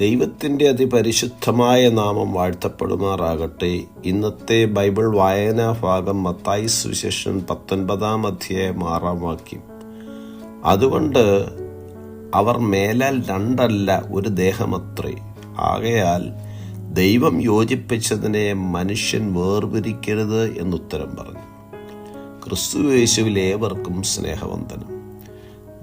ദൈവത്തിന്റെ അതിപരിശുദ്ധമായ നാമം വാഴ്ത്തപ്പെടുമാറാകട്ടെ. ഇന്നത്തെ ബൈബിൾ വായനാ ഭാഗം മത്തായി സുവിശേഷൻ പത്തൊൻപതാം അധ്യായം ആറാം വാക്യം. അതുകൊണ്ട് അവർ മേലാൽ രണ്ടല്ല ഒരു ദേഹമത്രേ. ആകയാൽ ദൈവം യോജിപ്പിച്ചതിനെ മനുഷ്യൻ വേർപിരിക്കരുത് എന്നുത്തരം പറഞ്ഞു. ക്രിസ്തു യേശുവിൽ ഏവർക്കും സ്നേഹവന്ദനം.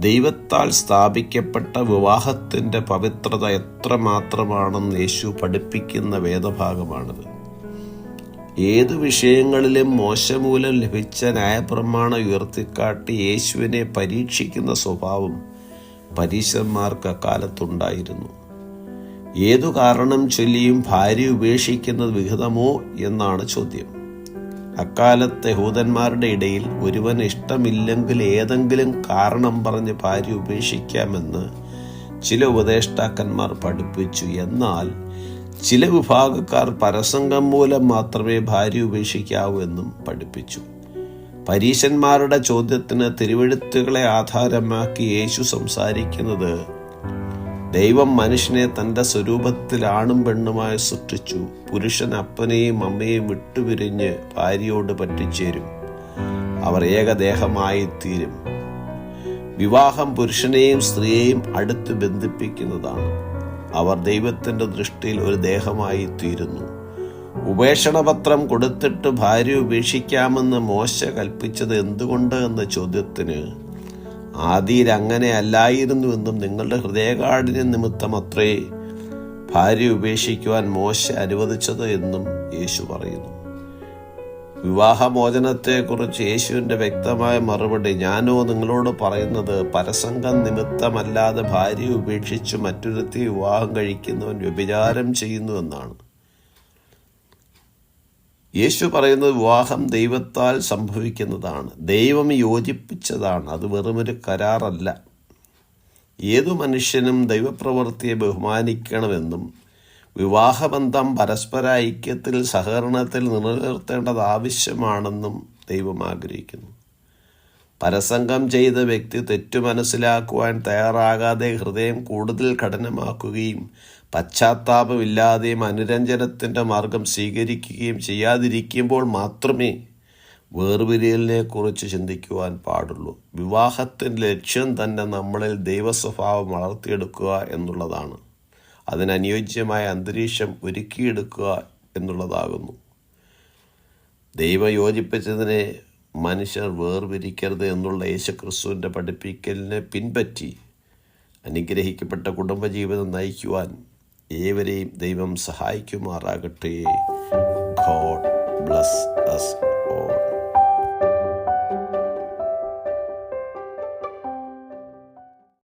ദൈവത്താൽ സ്ഥാപിക്കപ്പെട്ട വിവാഹത്തിന്റെ പവിത്രത എത്രമാത്രമാണെന്ന് യേശു പഠിപ്പിക്കുന്ന വേദഭാഗമാണിത്. ഏതു വിഷയങ്ങളിലും മോശമൂലം ലഭിച്ച ന്യായപ്രമാണം ഉയർത്തിക്കാട്ടി യേശുവിനെ പരീക്ഷിക്കുന്ന സ്വഭാവം പരീശന്മാർക്ക് അക്കാലത്തുണ്ടായിരുന്നു. ഏതു കാരണം ചൊല്ലിയും ഭാര്യ ഉപേക്ഷിക്കുന്നത് വിഹിതമോ എന്നാണ് ചോദ്യം. അക്കാലത്തെ യഹൂദന്മാരുടെ ഇടയിൽ ഒരുവൻ ഇഷ്ടമില്ലെങ്കിൽ ഏതെങ്കിലും കാരണം പറഞ്ഞ് ഭാര്യ ഉപേക്ഷിക്കാമെന്ന് ചില ഉപദേഷ്ടാക്കന്മാർ പഠിപ്പിച്ചു. എന്നാൽ ചില വിഭാഗക്കാർ പരസംഗം മൂലം മാത്രമേ ഭാര്യ ഉപേക്ഷിക്കാവൂ എന്നും പഠിപ്പിച്ചു. പരീശന്മാരുടെ ചോദ്യത്തിന് തിരുവെഴുത്തുകളെ ആധാരമാക്കി യേശു സംസാരിക്കുന്നത് ദൈവം മനുഷ്യനെ തന്റെ സ്വരൂപത്തിൽ ആണും പെണ്ണുമായി സൃഷ്ടിച്ചു. പുരുഷൻ അപ്പനെയും അമ്മയെയും വിട്ടുപിരിഞ്ഞ് ഭാര്യയോട് പറ്റിച്ചേരും. അവർ ഏകദേഹമായി തീരും. വിവാഹം പുരുഷനെയും സ്ത്രീയെയും അടുത്ത് ബന്ധിപ്പിക്കുന്നതാണ്. അവർ ദൈവത്തിന്റെ ദൃഷ്ടിയിൽ ഒരു ദേഹമായി തീരുന്നു. ഉപേക്ഷണപത്രം കൊടുത്തിട്ട് ഭാര്യ ഉപേക്ഷിക്കാമെന്ന് മോശ കൽപ്പിച്ചത് എന്തുകൊണ്ട് എന്ന ചോദ്യത്തിന് ആദിയിൽ അങ്ങനെ അല്ലായിരുന്നുവെന്നും നിങ്ങളുടെ ഹൃദയകാഠിന്യ നിമിത്തം അത്രേ ഭാര്യ ഉപേക്ഷിക്കുവാൻ മോശ അനുവദിച്ചത് എന്നും യേശു പറയുന്നു. വിവാഹമോചനത്തെക്കുറിച്ച് യേശുവിന്റെ വ്യക്തമായ മറുപടി ഞാനോ നിങ്ങളോട് പറയുന്നത് പരസംഗം നിമിത്തമല്ലാതെ ഭാര്യ ഉപേക്ഷിച്ച് മറ്റൊരുത്തി വിവാഹം കഴിക്കുന്നവൻ വ്യഭിചാരം ചെയ്യുന്നു എന്നാണ്. യേശു പറയുന്നത് വിവാഹം ദൈവത്താൽ സംഭവിക്കുന്നതാണ്. ദൈവം യോജിപ്പിച്ചതാണ്. അത് വെറുമൊരു കരാറല്ല. ഏതു മനുഷ്യനും ദൈവപ്രവൃത്തിയെ ബഹുമാനിക്കണമെന്നും വിവാഹബന്ധം പരസ്പര ഐക്യത്തിൽ സഹകരണത്തിൽ നിലനിർത്തേണ്ടത് ആവശ്യമാണെന്നും ദൈവം ആഗ്രഹിക്കുന്നു. പരസംഗം ചെയ്ത വ്യക്തി തെറ്റു മനസ്സിലാക്കുവാൻ തയ്യാറാകാതെ ഹൃദയം കൂടുതൽ കഠിനമാക്കുകയും പശ്ചാത്താപമില്ലാതെയും അനുരഞ്ജനത്തിന്റെ മാർഗം സ്വീകരിക്കുകയും ചെയ്യാതിരിക്കുമ്പോൾ മാത്രമേ വേർപിരിയലിനെക്കുറിച്ച് ചിന്തിക്കുവാൻ പാടുള്ളൂ. വിവാഹത്തിന്റെ ലക്ഷ്യം തന്നെ നമ്മളിൽ ദൈവസ്വഭാവം വളർത്തിയെടുക്കുക എന്നുള്ളതാണ്. അതിനനുയോജ്യമായ അന്തരീക്ഷം ഒരുക്കിയെടുക്കുക എന്നുള്ളതാകുന്നു. ദൈവം യോജിപ്പിച്ചതിനെ മനുഷ്യർ വേർപിരിക്കരുത് എന്നുള്ള യേശുക്രിസ്തുവിന്റെ പഠിപ്പിക്കലിനെ പിൻപറ്റി അനുഗ്രഹിക്കപ്പെട്ട കുടുംബജീവിതം നയിക്കുവാൻ ഏവരെയും ദൈവം സഹായിക്കുമാറാകട്ടെ. God bless us